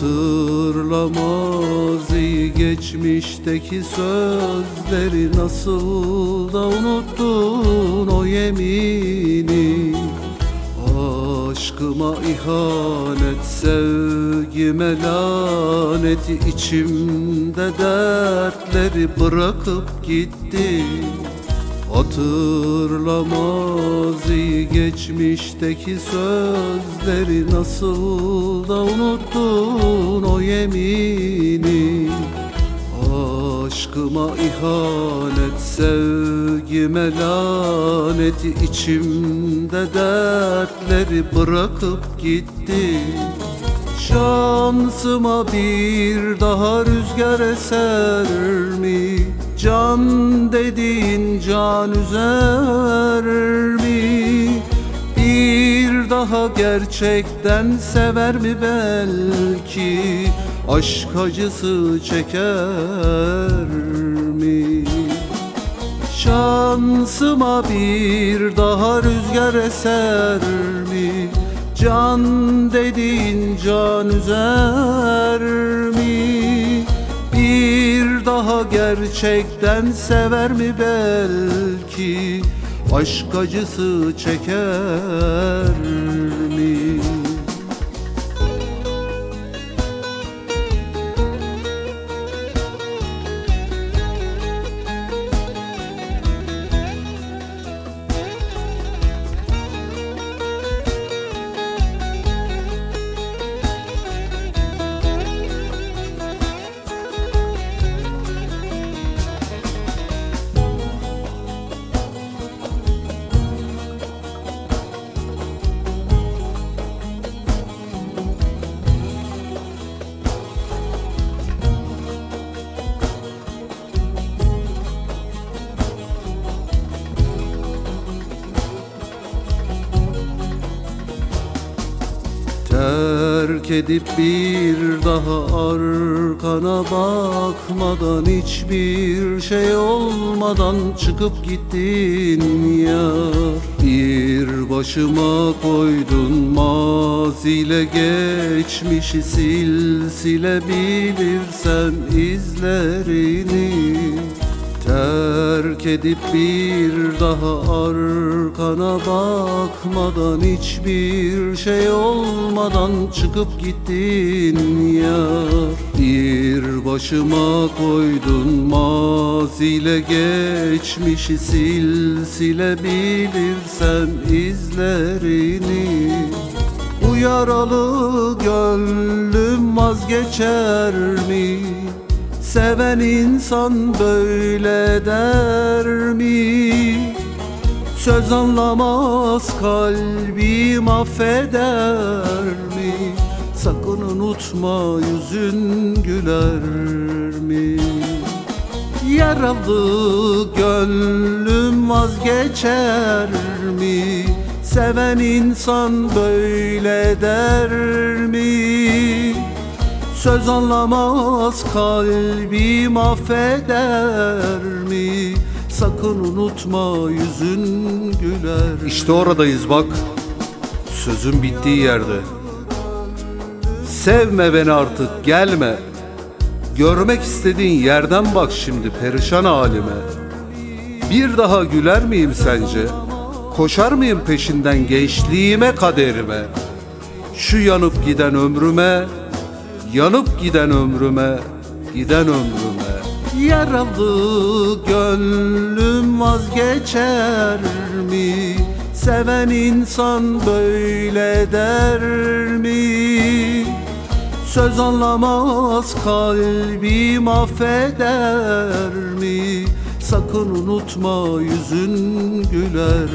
Hatırlamaz. İyi geçmişteki sözleri Nasıl da unuttun o yemini? Aşkıma ihanet, sevgime laneti içimde dertleri bırakıp gitti Hatırlamaz geçmişteki sözleri Nasıl da unuttun o yemini Aşkıma ihanet, sevgime laneti içimde dertleri bırakıp gitti Şansıma bir daha rüzgar eser mi? Can dediğin can üzer mi? Bir daha gerçekten sever mi belki Aşk acısı çeker mi? Şansıma bir daha rüzgar eser mi? Can dediğin can üzer mi? Daha gerçekten sever mi belki? Aşk acısı çeker Terk edip bir daha arkana bakmadan Hiçbir şey olmadan çıkıp gittin yar Bir başıma koydun maziyle geçmişi sil Silebilirsen izlerini Terk edip bir daha arkana bakmadan Hiçbir şey olmadan çıkıp gittin yar Bir başıma koydun maziyle geçmişi sil Silebilirsen izlerini Bu yaralı gönlüm vazgeçer mi? Seven insan böyle der mi? Söz anlamaz kalbim affeder mi? Sakın unutma yüzün güler mi? Yaralı gönlüm vazgeçer mi? Seven insan böyle der mi? Söz anlamaz kalbim affeder mi? Sakın unutma yüzün güler İşte oradayız bak Sözün bittiği yerde Sevme beni artık gelme Görmek istediğin yerden bak şimdi perişan halime Bir daha güler miyim sence? Koşar mıyım peşinden gençliğime kaderime? Şu yanıp giden ömrüme Yanıp giden ömrüme Giden ömrüme Yaralı gönlüm vazgeçer mi? Seven insan böyle der mi? Söz anlamaz kalbim affeder mi? Sakın unutma yüzün güler